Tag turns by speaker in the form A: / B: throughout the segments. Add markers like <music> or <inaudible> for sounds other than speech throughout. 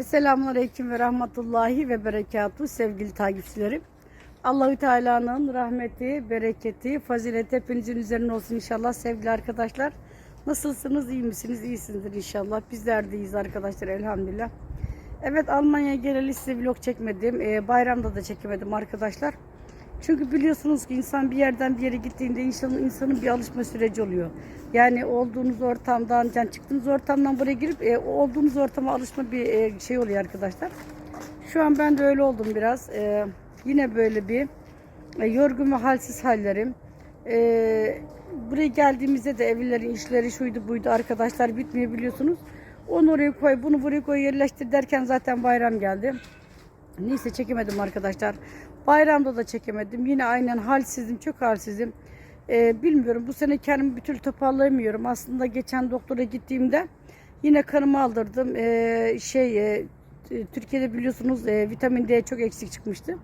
A: Esselamun Aleyküm ve Rahmetullahi ve Berekatuhu sevgili takipçilerim. Allahü Teala'nın rahmeti, bereketi, fazileti hepinizin üzerine olsun inşallah sevgili arkadaşlar. Nasılsınız, iyi misiniz? İyisinizdir inşallah. Bizler de iyiyiz arkadaşlar elhamdülillah. Evet Almanya'ya geleli size vlog çekmedim. Ee, bayramda da çekemedim arkadaşlar. Çünkü biliyorsunuz ki insan bir yerden bir yere gittiğinde insanın, insanın bir alışma süreci oluyor. Yani olduğunuz ortamdan, yani çıktığınız ortamdan buraya girip e, olduğunuz ortama alışma bir e, şey oluyor arkadaşlar. Şu an ben de öyle oldum biraz. E, yine böyle bir e, yorgun ve halsiz hallerim. E, buraya geldiğimizde de evlilerin işleri şuydu buydu arkadaşlar bitmiyor biliyorsunuz. Onu oraya koy, bunu buraya koy yerleştir derken zaten bayram geldi. Neyse çekemedim arkadaşlar. Bayramda da çekemedim. Yine aynen halsizim, çok halsizim. Ee, bilmiyorum bu sene kendimi bir türlü toparlayamıyorum. Aslında geçen doktora gittiğimde yine kanımı aldırdım. Ee, şey e, Türkiye'de biliyorsunuz e, vitamin D çok eksik çıkmıştı.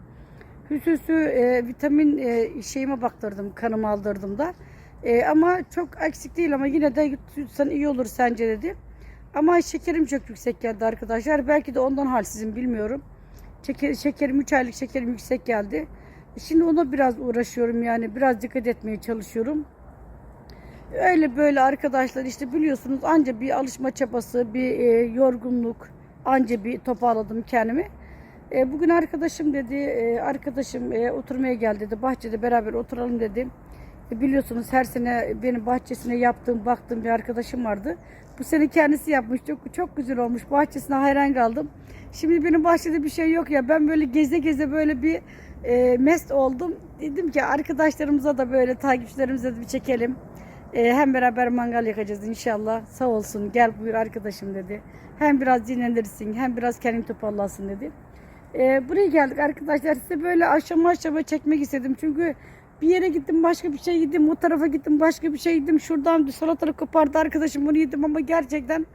A: Hüsüsü e, vitamin e, şeyime baktırdım, kanımı aldırdım da. E, ama çok eksik değil ama yine de tutsan iyi olur sence dedi. Ama şekerim çok yüksek geldi arkadaşlar. Belki de ondan halsizim bilmiyorum. Şeker, şekerim 3 aylık şekerim yüksek geldi. Şimdi ona biraz uğraşıyorum yani biraz dikkat etmeye çalışıyorum. Öyle böyle arkadaşlar işte biliyorsunuz anca bir alışma çabası, bir e, yorgunluk, anca bir toparladım kendimi. E, bugün arkadaşım dedi, e, arkadaşım e, oturmaya gel dedi, bahçede beraber oturalım dedi. E, biliyorsunuz her sene benim bahçesine yaptığım, baktığım bir arkadaşım vardı. Bu sene kendisi yapmış, çok çok güzel olmuş. Bahçesine hayran kaldım. Şimdi benim bahçede bir şey yok ya, ben böyle geze geze böyle bir e, mest oldum. Dedim ki arkadaşlarımıza da böyle takipçilerimize de bir çekelim. E, hem beraber mangal yakacağız inşallah. Sağ olsun gel buyur arkadaşım dedi. Hem biraz dinlenirsin hem biraz kendini toparlasın dedi. E, buraya geldik arkadaşlar size böyle aşama aşama çekmek istedim. Çünkü bir yere gittim başka bir şey yedim. O tarafa gittim başka bir şey yedim. Şuradan bir salatalık kopardı arkadaşım bunu yedim ama gerçekten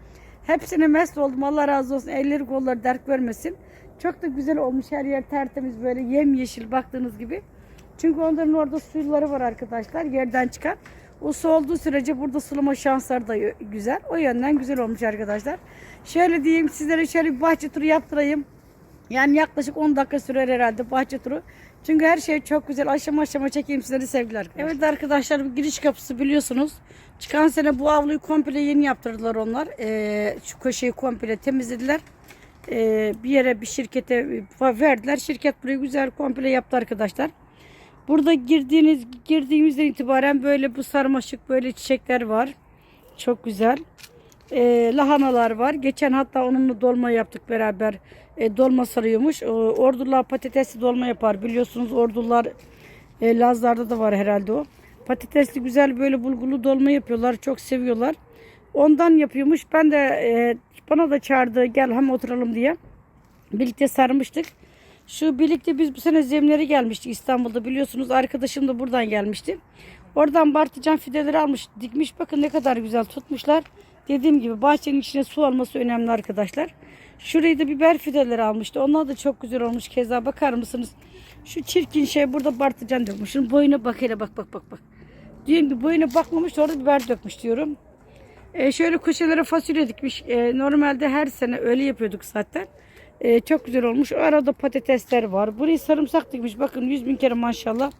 A: hepsine mest oldum. Allah razı olsun. Elleri kolları dert görmesin. Çok da güzel olmuş her yer tertemiz böyle yemyeşil baktığınız gibi. Çünkü onların orada suyuları var arkadaşlar yerden çıkan. O su olduğu sürece burada sulama şansları da güzel. O yönden güzel olmuş arkadaşlar. Şöyle diyeyim sizlere şöyle bir bahçe turu yaptırayım. Yani yaklaşık 10 dakika sürer herhalde bahçe turu. Çünkü her şey çok güzel. Aşama aşama çekeyim sizlere sevgiler. arkadaşlar. Evet arkadaşlar giriş kapısı biliyorsunuz. Çıkan sene bu avluyu komple yeni yaptırdılar onlar. Ee, şu köşeyi komple temizlediler. Ee, bir yere bir şirkete verdiler. Şirket burayı güzel komple yaptı arkadaşlar. Burada girdiğiniz girdiğimizden itibaren böyle bu sarmaşık böyle çiçekler var. Çok güzel. Ee, lahanalar var. Geçen hatta onunla dolma yaptık beraber. Ee, dolma sarıyormuş. Ee, ordular patatesli dolma yapar. Biliyorsunuz ordular e, Lazlarda da var herhalde o. Patatesli güzel böyle bulgulu dolma yapıyorlar. Çok seviyorlar. Ondan yapıyormuş. Ben de e, bana da çağırdı gel hem oturalım diye. Birlikte sarmıştık. Şu birlikte biz bu sene zemleri gelmişti İstanbul'da biliyorsunuz. Arkadaşım da buradan gelmişti. Oradan Bartıcan fideleri almış, dikmiş. Bakın ne kadar güzel tutmuşlar. Dediğim gibi bahçenin içine su alması önemli arkadaşlar. Şurayı da biber fideleri almıştı. Onlar da çok güzel olmuş. Keza bakar mısınız? Şu çirkin şey burada Bartıcan dökmüş. Şunun boyuna bak hele bak bak bak bak. Diyorum ki boyuna bakmamış orada biber dökmüş diyorum. E, şöyle köşelere fasulye dikmiş. E, normalde her sene öyle yapıyorduk zaten. E, çok güzel olmuş. O arada patatesler var. Burayı sarımsak dikmiş. Bakın yüz bin kere maşallah.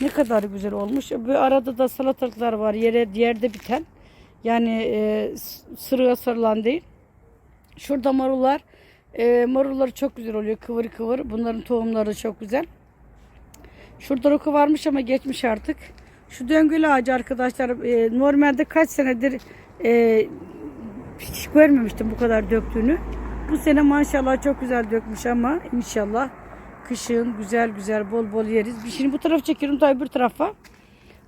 A: Ne kadar güzel olmuş. Bu arada da salatalıklar var. Yere yerde biten. Yani e, sırığa sarılan değil. Şurada marullar. E, marulları çok güzel oluyor. Kıvır kıvır. Bunların tohumları çok güzel. Şurada roka varmış ama geçmiş artık. Şu döngülü ağacı arkadaşlar e, normalde kaç senedir e, hiç görmemiştim bu kadar döktüğünü. Bu sene maşallah çok güzel dökmüş ama inşallah kışın güzel güzel bol bol yeriz. Şimdi bu taraf çekiyorum tabii bir tarafa.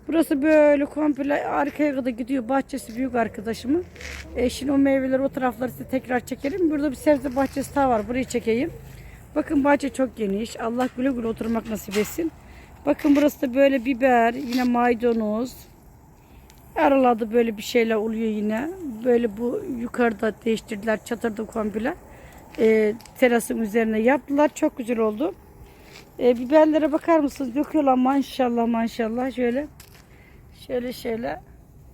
A: Burası böyle komple arkaya kadar gidiyor. Bahçesi büyük arkadaşımın. E şimdi o meyveleri o tarafları size tekrar çekerim. Burada bir sebze bahçesi daha var. Burayı çekeyim. Bakın bahçe çok geniş. Allah güle güle oturmak nasip etsin. Bakın burası da böyle biber, yine maydanoz. Aralarda böyle bir şeyler oluyor yine. Böyle bu yukarıda değiştirdiler çatırda komple. E, terasın üzerine yaptılar. Çok güzel oldu. E, biberlere bakar mısınız? Döküyorlar maşallah maşallah. Şöyle. Şöyle şöyle.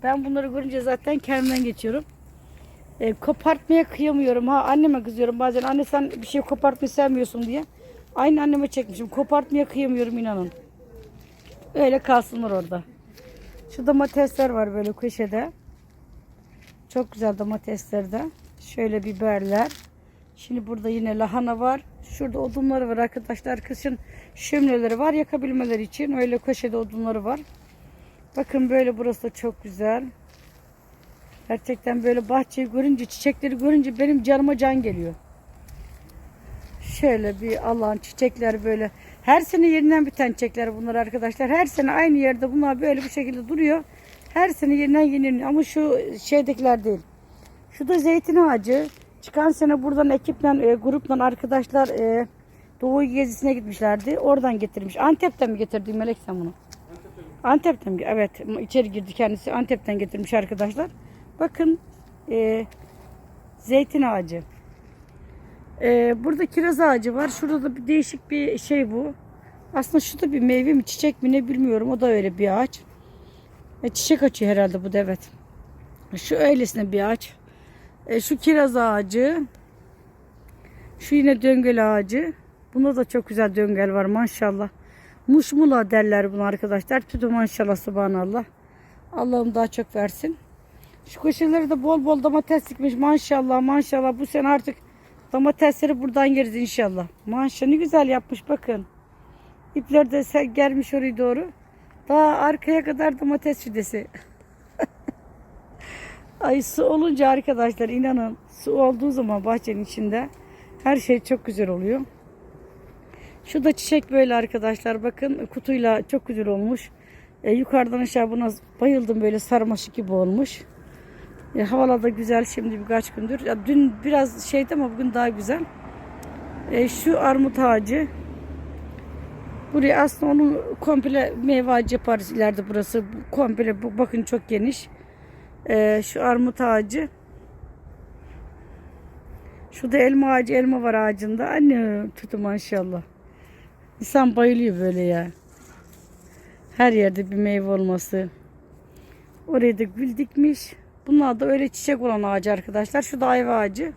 A: Ben bunları görünce zaten kendimden geçiyorum. E, kopartmaya kıyamıyorum. Ha anneme kızıyorum bazen. Anne sen bir şey kopartmayı sevmiyorsun diye. Aynı anneme çekmişim. Kopartmaya kıyamıyorum inanın. Öyle kalsınlar orada. Şu domatesler var böyle köşede. Çok güzel domatesler de. Şöyle biberler. Şimdi burada yine lahana var. Şurada odunları var arkadaşlar. Kışın şömineleri var yakabilmeleri için. Öyle köşede odunları var. Bakın böyle burası da çok güzel. Gerçekten böyle bahçeyi görünce, çiçekleri görünce benim canıma can geliyor. Şöyle bir alan, çiçekler böyle. Her sene yerinden biten çiçekler bunlar arkadaşlar. Her sene aynı yerde bunlar böyle bu şekilde duruyor. Her sene yerinden yeniliyor. Ama şu şeydekiler değil. Şu da zeytin ağacı. Çıkan sene buradan ekiple, e, grupla arkadaşlar e, Doğu gezisine gitmişlerdi. Oradan getirmiş. Antep'ten mi getirdin Melek sen bunu? Antep'ten? Evet. içeri girdi kendisi. Antep'ten getirmiş arkadaşlar. Bakın e, zeytin ağacı. E, burada kiraz ağacı var. Şurada da bir değişik bir şey bu. Aslında şu bir meyve mi çiçek mi ne bilmiyorum. O da öyle bir ağaç. E, çiçek açıyor herhalde bu da evet. Şu öylesine bir ağaç. E, şu kiraz ağacı. Şu yine döngel ağacı. Bunda da çok güzel döngel var maşallah. Muşmula derler bunu arkadaşlar. Tütü maşallah subhanallah. Allah'ım daha çok versin. Şu köşeleri de bol bol domates dikmiş maşallah maşallah. Bu sene artık domatesleri buradan yeriz inşallah. Maşallah ne güzel yapmış bakın. İpler de gelmiş oraya doğru. Daha arkaya kadar domates fidesi. <laughs> Ay su olunca arkadaşlar inanın su olduğu zaman bahçenin içinde her şey çok güzel oluyor. Şu da çiçek böyle arkadaşlar bakın kutuyla çok güzel olmuş. E, yukarıdan aşağı buna bayıldım böyle sarmaşık gibi olmuş. E, havalar da güzel şimdi birkaç gündür. Ya, dün biraz şeydi ama bugün daha güzel. E, şu armut ağacı. Buraya aslında onun komple meyve ağacı yaparız ileride burası. Komple bakın çok geniş. E, şu armut ağacı. Şurada elma ağacı, elma var ağacında. Anne tutu maşallah. İnsan bayılıyor böyle ya. Her yerde bir meyve olması. Oraya da gül dikmiş. Bunlar da öyle çiçek olan ağacı arkadaşlar. Şu da ayva ağacı.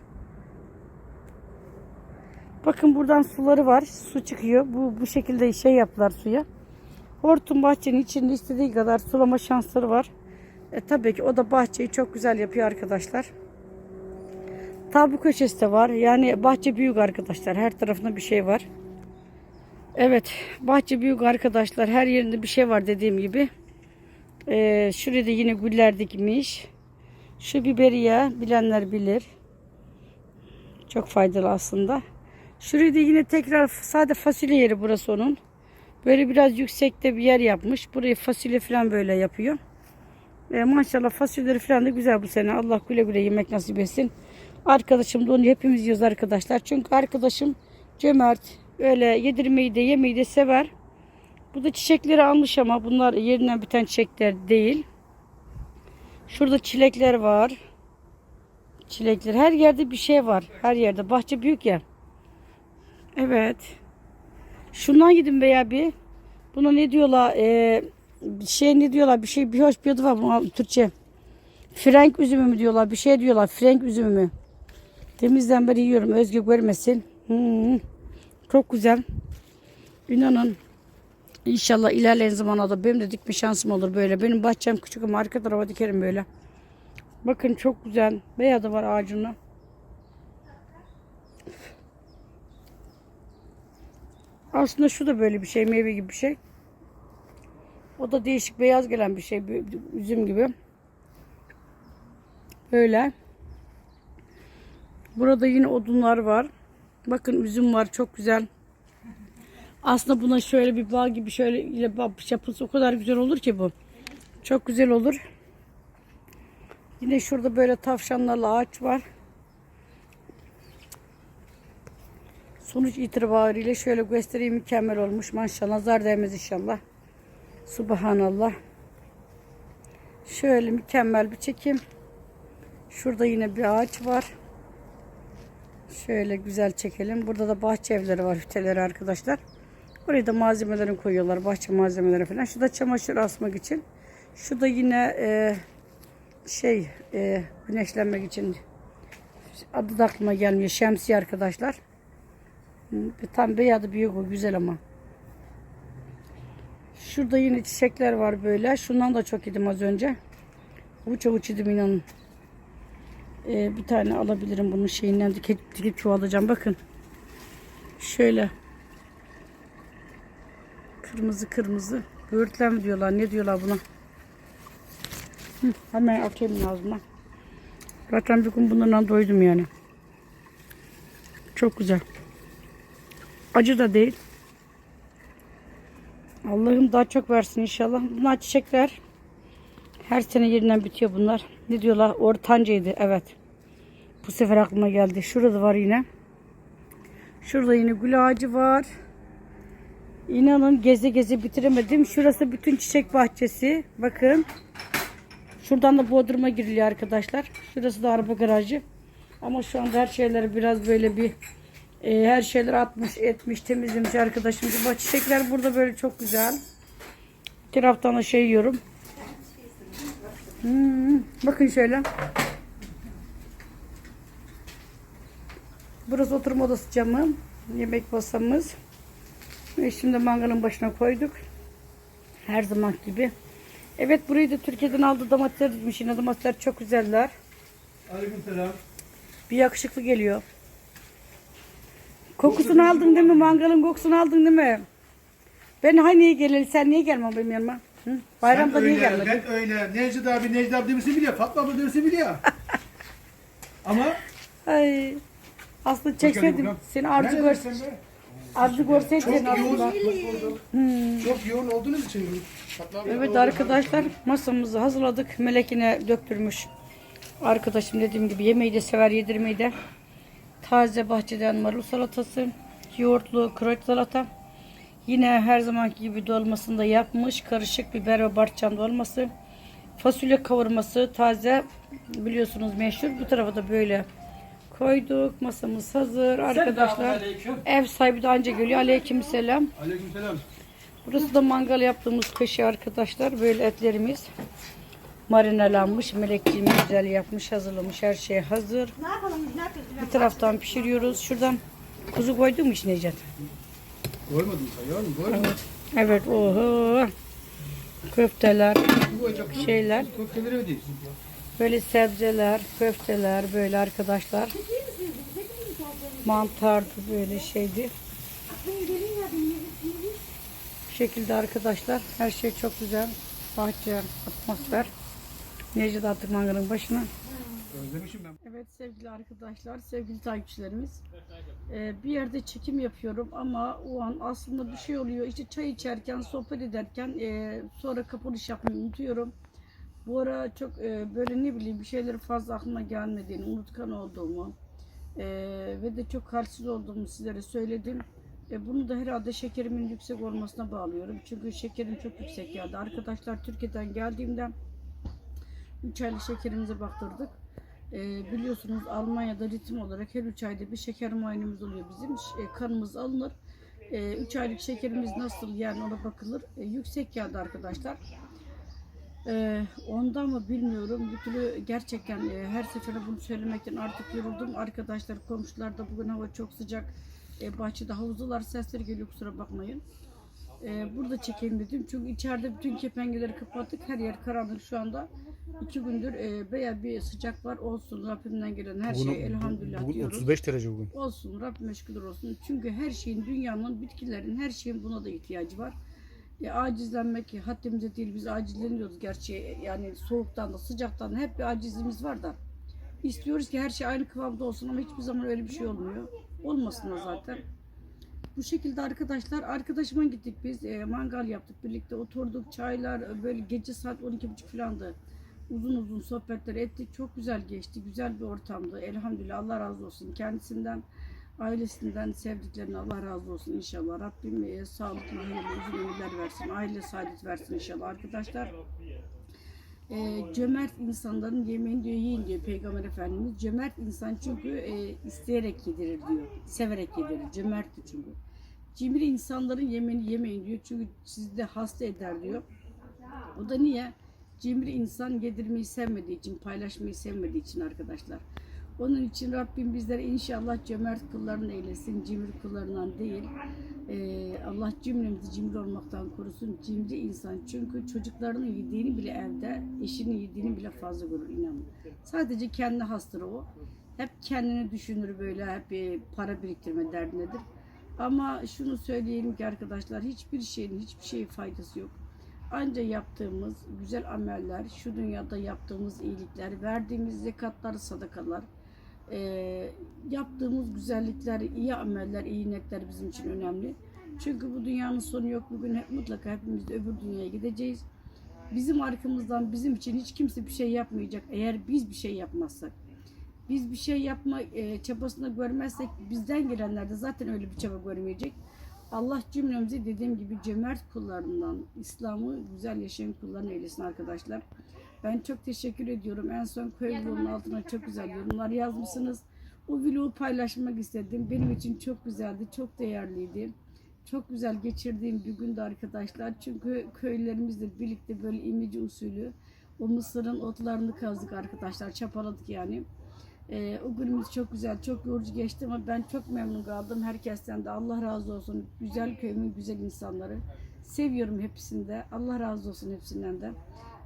A: Bakın buradan suları var. Su çıkıyor. Bu bu şekilde şey yaptılar suya. Hortum bahçenin içinde istediği kadar sulama şansları var. E tabii ki o da bahçeyi çok güzel yapıyor arkadaşlar. Tabi köşesi de var. Yani bahçe büyük arkadaşlar. Her tarafında bir şey var. Evet. Bahçe büyük arkadaşlar. Her yerinde bir şey var dediğim gibi. Ee, şurada yine güller dikmiş. Şu biberiye bilenler bilir. Çok faydalı aslında. Şurada yine tekrar sade fasulye yeri burası onun. Böyle biraz yüksekte bir yer yapmış. Burayı fasulye falan böyle yapıyor. E, maşallah fasulyeleri falan da güzel bu sene. Allah güle güle yemek nasip etsin. Arkadaşım da onu hepimiz yiyoruz arkadaşlar. Çünkü arkadaşım cömert. Öyle yedirmeyi de yemeyi de sever. Bu da çiçekleri almış ama bunlar yerinden biten çiçekler değil. Şurada çilekler var. Çilekler. Her yerde bir şey var. Her yerde. Bahçe büyük ya. Evet. Şundan gidin veya bir. Buna ne diyorlar? Ee, bir şey ne diyorlar? Bir şey bir hoş bir adı var buna Türkçe. Frenk üzümü mü diyorlar? Bir şey diyorlar. Frenk üzümü mü? Temizden beri yiyorum. Özgü görmesin. Hmm. Çok güzel. İnanın. İnşallah ilerleyen zamanlarda benim de dikme şansım olur böyle. Benim bahçem küçük ama arka tarafa dikerim böyle. Bakın çok güzel. Bayağı da var ağacında. Aslında şu da böyle bir şey. Meyve gibi bir şey. O da değişik beyaz gelen bir şey. Üzüm gibi. Böyle. Burada yine odunlar var. Bakın üzüm var. Çok güzel. Aslında buna şöyle bir bağ gibi şöyle ile yapılsa o kadar güzel olur ki bu. Çok güzel olur. Yine şurada böyle tavşanlarla ağaç var. Sonuç itibariyle şöyle göstereyim mükemmel olmuş. Maşallah nazar değmez inşallah. Subhanallah. Şöyle mükemmel bir çekim. Şurada yine bir ağaç var. Şöyle güzel çekelim. Burada da bahçe evleri var, hüteleri arkadaşlar. Buraya da malzemelerini koyuyorlar. Bahçe malzemeleri falan. Şu da çamaşır asmak için. Şu da yine e, şey e, güneşlenmek için Adı da aklıma gelmiyor. Şemsiye arkadaşlar. Tam beyadı büyük o güzel ama. Şurada yine çiçekler var böyle. Şundan da çok yedim az önce. Uç avuç yedim inanın. Ee, bir tane alabilirim bunun şeyinden dikip dikip çoğalacağım. Bakın. Şöyle. Kırmızı kırmızı. Böğürtlen diyorlar? Ne diyorlar buna? Hı, hemen atayım ağzıma. Zaten bir gün bunlarla doydum yani. Çok güzel. Acı da değil. Allah'ım daha çok versin inşallah. Bunlar çiçekler. Her sene yerinden bitiyor bunlar. Ne diyorlar? Ortancaydı. Evet. Bu sefer aklıma geldi. Şurada var yine. Şurada yine gül ağacı var. İnanın geze geze bitiremedim. Şurası bütün çiçek bahçesi. Bakın. Şuradan da Bodrum'a giriliyor arkadaşlar. Şurası da araba garajı. Ama şu anda her şeyleri biraz böyle bir e, her şeyler atmış, etmiş, temizlemiş arkadaşım. Bak çiçekler burada böyle çok güzel. Bir taraftan da şey yiyorum. Hmm, bakın şöyle. Burası oturma odası camı. Yemek masamız. Ve şimdi mangalın başına koyduk. Her zaman gibi. Evet burayı da Türkiye'den aldı domatesler dikmiş. Yine domatesler çok güzeller.
B: Aleykümselam.
A: Bir yakışıklı geliyor. Kokusunu aldın değil mi? Mangalın kokusunu aldın değil mi? Ben hani niye gelelim? Sen niye gelmem benim yanıma? Hı? Bayramda niye
B: öyle,
A: gelmedin?
B: Ben öyle. Necdet abi, Necdet abi demesi biliyor. Fatma abla demesi biliyor. <laughs> Ama
A: Ay. Aslında çekseydim. Seni arzu
B: Neredesin
A: gör,
B: sen be?
A: arzu
B: Çok yoğun,
A: aslında.
B: çok yoğun olduğunuz için. Fatma abla-
A: Evet arkadaşlar masamızı hazırladık. Melekine döktürmüş. Arkadaşım dediğim gibi yemeği de sever yedirmeyi de. Taze bahçeden marul salatası, yoğurtlu kroç salata. Yine her zamanki gibi dolmasını da yapmış. Karışık biber ve barçan dolması. Fasulye kavurması taze biliyorsunuz meşhur. Bu tarafa da böyle koyduk. Masamız hazır arkadaşlar. Ev sahibi de anca geliyor. Aleykümselam.
B: Aleykümselam.
A: Burası da mangal yaptığımız köşe arkadaşlar. Böyle etlerimiz marinelenmiş. Melekciğim güzel yapmış, hazırlamış. Her şey hazır. Bir taraftan pişiriyoruz. Şuradan kuzu koydun mu içine Necat?
B: Görmedim sen yavrum, görmedim.
A: Evet, oho. Köfteler, şeyler.
B: köfteleri ödeyiz.
A: Böyle sebzeler, köfteler böyle arkadaşlar. Mantardı böyle şeydi. Bu şekilde arkadaşlar. Her şey çok güzel. Bahçe, atmosfer. Necdet attık mangalın başına.
B: Özlemişim ben.
A: Evet sevgili arkadaşlar, sevgili takipçilerimiz. Ee, bir yerde çekim yapıyorum ama o an aslında bir şey oluyor. İşte çay içerken, sohbet ederken e, sonra kapanış yapmayı unutuyorum. Bu ara çok e, böyle ne bileyim bir şeyleri fazla aklıma gelmediğini, unutkan olduğumu e, ve de çok halsiz olduğumu sizlere söyledim. E, bunu da herhalde şekerimin yüksek olmasına bağlıyorum. Çünkü şekerim çok yüksek geldi. Arkadaşlar Türkiye'den geldiğimde 3 aylık şekerimize baktırdık. Ee, biliyorsunuz Almanya'da ritim olarak her 3 ayda bir şeker muayenemiz oluyor bizim. E, kanımız alınır. 3 aylık şekerimiz nasıl yani ona bakılır. E, yüksek geldi arkadaşlar. Ee, ondan mı bilmiyorum. Bir türlü gerçekten e, her seferinde bunu söylemekten artık yoruldum. Arkadaşlar komşular da bugün hava çok sıcak. E, bahçede havuzlular sesleri geliyor kusura bakmayın. Ee, burada çekeyim dedim. Çünkü içeride bütün kepengeleri kapattık. Her yer karanlık şu anda. İki gündür e, bayağı bir sıcak var. Olsun Rabbimden gelen her şey elhamdülillah
B: bugün
A: diyoruz.
B: 35 derece bugün.
A: Olsun Rabbime şükürler olsun. Çünkü her şeyin dünyanın bitkilerin her şeyin buna da ihtiyacı var. E, acizlenmek haddimize değil biz acizleniyoruz gerçi yani soğuktan da sıcaktan da hep bir acizliğimiz var da. İstiyoruz ki her şey aynı kıvamda olsun ama hiçbir zaman öyle bir şey olmuyor. Olmasın da zaten. Bu şekilde arkadaşlar arkadaşıma gittik biz e, mangal yaptık birlikte oturduk çaylar e, böyle gece saat 12.30 falandı. Uzun uzun sohbetler ettik. Çok güzel geçti. Güzel bir ortamdı. Elhamdülillah Allah razı olsun. Kendisinden, ailesinden, sevdiklerine Allah razı olsun inşallah. Rabbim e, sağlıklı, uzun ömürler versin. Aile saadet versin inşallah arkadaşlar. E, cömert insanların yemeğini diyor yiyin diyor Peygamber Efendimiz. Cömert insan çünkü e, isteyerek yedirir diyor. Severek yedirir. Cömerttir çünkü. Cimri insanların yemeğini yemeyin diyor. Çünkü sizi de hasta eder diyor. O da niye? Cimri insan yedirmeyi sevmediği için, paylaşmayı sevmediği için arkadaşlar. Onun için Rabbim bizleri inşallah cömert kulların eylesin, cimri kullarından değil. Ee, Allah cümlemizi cimri olmaktan korusun, cimri insan. Çünkü çocuklarının yediğini bile evde, eşinin yediğini bile fazla görür inanın. Sadece kendi hastır o. Hep kendini düşünür böyle, hep e, para biriktirme derdindedir. Ama şunu söyleyelim ki arkadaşlar, hiçbir şeyin, hiçbir şeyin faydası yok. Anca yaptığımız güzel ameller, şu dünyada yaptığımız iyilikler, verdiğimiz zekatlar, sadakalar, eee, yaptığımız güzellikler, iyi ameller, iyi niyetler bizim için önemli. Çünkü bu dünyanın sonu yok. Bugün hep mutlaka hepimiz de öbür dünyaya gideceğiz. Bizim arkamızdan bizim için hiç kimse bir şey yapmayacak eğer biz bir şey yapmazsak. Biz bir şey yapma e, çabasını görmezsek bizden gelenler de zaten öyle bir çaba görmeyecek. Allah cümlemizi dediğim gibi cömert kullarından, İslam'ı güzel yaşayan kulların eylesin arkadaşlar. Ben çok teşekkür ediyorum. En son köy vlogunun altına çok güzel yorumlar yazmışsınız. O vlogu paylaşmak istedim. Benim için çok güzeldi, çok değerliydi. Çok güzel geçirdiğim bir gündü arkadaşlar. Çünkü köylerimizle birlikte böyle imici usulü o mısırın otlarını kazdık arkadaşlar. Çapaladık yani. Ee, o günümüz çok güzel, çok yorucu geçti ama ben çok memnun kaldım. Herkesten de Allah razı olsun. Güzel köyümün güzel insanları. Seviyorum hepsini de. Allah razı olsun hepsinden de.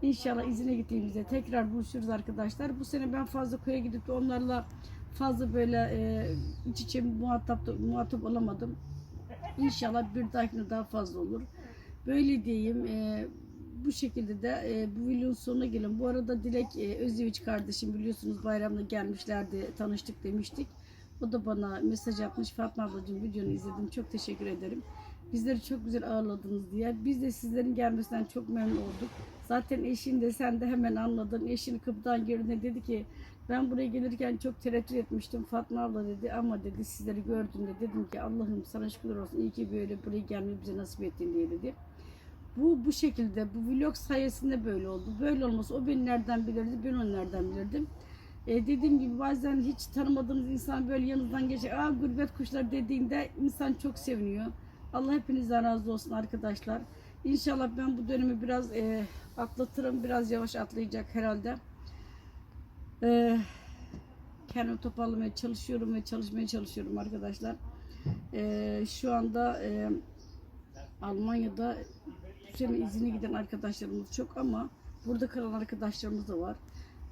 A: İnşallah izine gittiğimizde tekrar buluşuruz arkadaşlar. Bu sene ben fazla köye gidip de onlarla fazla böyle e, iç içe muhatap, muhatap olamadım. İnşallah bir dahakine daha fazla olur. Böyle diyeyim. e, bu şekilde de e, bu videonun sonuna gelin. Bu arada Dilek e, Özdeviç kardeşim biliyorsunuz bayramda gelmişlerdi, tanıştık demiştik. O da bana mesaj atmış. Fatma ablacığım videonu izledim. Çok teşekkür ederim. Bizleri çok güzel ağırladınız diye. Biz de sizlerin gelmesinden çok memnun olduk. Zaten eşin de sen de hemen anladın. Eşini kapıdan girdiğinde dedi ki ben buraya gelirken çok tereddüt etmiştim. Fatma abla dedi ama dedi sizleri gördüğümde dedim ki Allah'ım sana şükürler olsun. İyi ki böyle buraya gelmeyi bize nasip ettin diye dedi. Bu bu şekilde bu vlog sayesinde böyle oldu. Böyle olması o beni nereden bilirdi ben onu nereden bilirdim. E, dediğim gibi bazen hiç tanımadığınız insan böyle yanınızdan geçecek. Aa gurbet kuşlar dediğinde insan çok seviniyor. Allah hepinizden razı olsun arkadaşlar. İnşallah ben bu dönemi biraz e, atlatırım. Biraz yavaş atlayacak herhalde. E, kendimi toparlamaya çalışıyorum ve çalışmaya çalışıyorum arkadaşlar. E, şu anda e, Almanya'da bu sene izine giden arkadaşlarımız çok ama burada kalan arkadaşlarımız da var.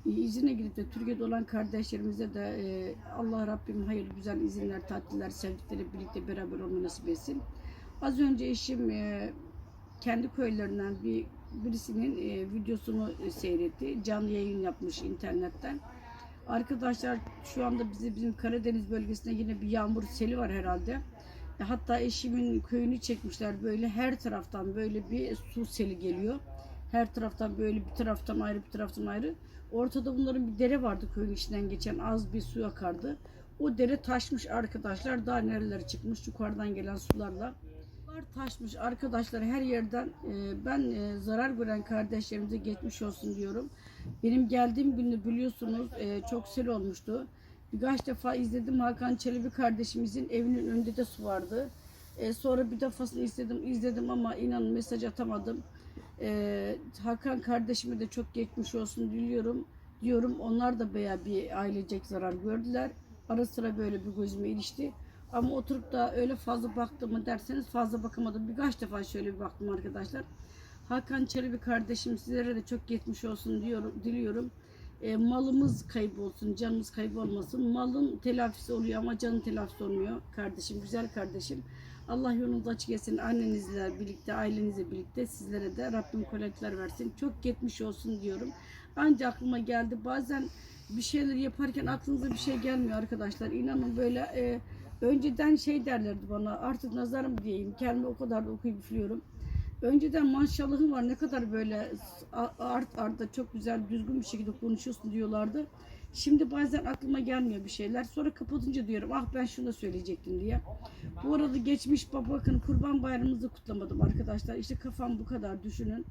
A: E, İzine gidip de Türkiye'de olan kardeşlerimize de e, Allah Rabbim hayırlı güzel izinler, tatiller, sevdikleri birlikte beraber olmayı nasip etsin. Az önce eşim e, kendi köylerinden bir birisinin e, videosunu seyretti. Canlı yayın yapmış internetten. Arkadaşlar şu anda bizi bizim Karadeniz bölgesinde yine bir yağmur seli var herhalde. Hatta eşimin köyünü çekmişler böyle her taraftan böyle bir su seli geliyor. Her taraftan böyle bir taraftan ayrı bir taraftan ayrı. Ortada bunların bir dere vardı köyün içinden geçen az bir su akardı. O dere taşmış arkadaşlar daha nerelere çıkmış yukarıdan gelen sularla. Sular taşmış arkadaşlar her yerden e, ben e, zarar gören kardeşlerimize geçmiş olsun diyorum. Benim geldiğim günde biliyorsunuz e, çok sel olmuştu. Birkaç defa izledim Hakan Çelebi kardeşimizin evinin önünde de su vardı. Sonra bir defasını izledim izledim ama inanın mesaj atamadım. Hakan kardeşime de çok geçmiş olsun diliyorum. Diyorum onlar da bayağı bir ailecek zarar gördüler. Ara sıra böyle bir gözüme ilişti. Ama oturup da öyle fazla baktım mı derseniz fazla bakamadım. Birkaç defa şöyle bir baktım arkadaşlar. Hakan Çelebi kardeşim sizlere de çok geçmiş olsun diyorum, diliyorum. E, malımız kaybolsun, canımız kaybolmasın. Malın telafisi oluyor ama canın telafisi olmuyor kardeşim, güzel kardeşim. Allah yolunuzu açık etsin. Annenizle birlikte, ailenizle birlikte sizlere de Rabbim kolaylıklar versin. Çok geçmiş olsun diyorum. Ancak aklıma geldi. Bazen bir şeyler yaparken aklınıza bir şey gelmiyor arkadaşlar. İnanın böyle e, önceden şey derlerdi bana artık nazarım diyeyim. Kendimi o kadar da okuyup üflüyorum. Önceden maşallahın var ne kadar böyle art arda çok güzel düzgün bir şekilde konuşuyorsun diyorlardı. Şimdi bazen aklıma gelmiyor bir şeyler. Sonra kapatınca diyorum ah ben şunu da söyleyecektim diye. Bu arada geçmiş bak bakın kurban bayramımızı kutlamadım arkadaşlar. İşte kafam bu kadar düşünün.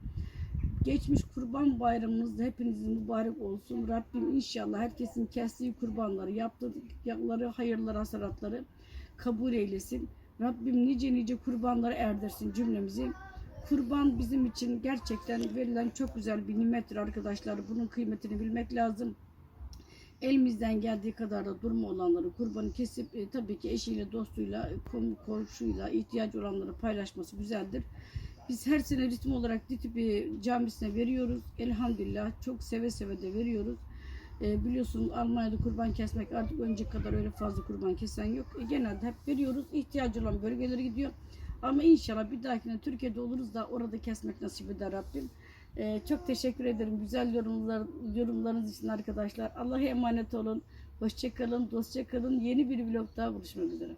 A: Geçmiş kurban bayramımız da hepinizin mübarek olsun. Rabbim inşallah herkesin kestiği kurbanları, yaptıkları hayırları, hasaratları kabul eylesin. Rabbim nice nice kurbanları erdirsin cümlemizi. Kurban bizim için gerçekten verilen çok güzel bir nimettir arkadaşlar. Bunun kıymetini bilmek lazım. elimizden geldiği kadar da durma olanları kurbanı kesip e, tabii ki eşiyle, dostuyla, kom- komşuyla ihtiyacı olanları paylaşması güzeldir. Biz her sene ritim olarak Ditipi camisine veriyoruz. Elhamdülillah çok seve seve de veriyoruz. E, biliyorsun Almanya'da kurban kesmek artık önce kadar öyle fazla kurban kesen yok. E, genelde hep veriyoruz. İhtiyacı olan bölgelere gidiyor. Ama inşallah bir dahakine Türkiye'de oluruz da orada kesmek nasip eder Rabbim. E, çok teşekkür ederim güzel yorumlar, yorumlarınız için arkadaşlar. Allah'a emanet olun. Hoşçakalın, dostça kalın. Yeni bir vlogda buluşmak üzere.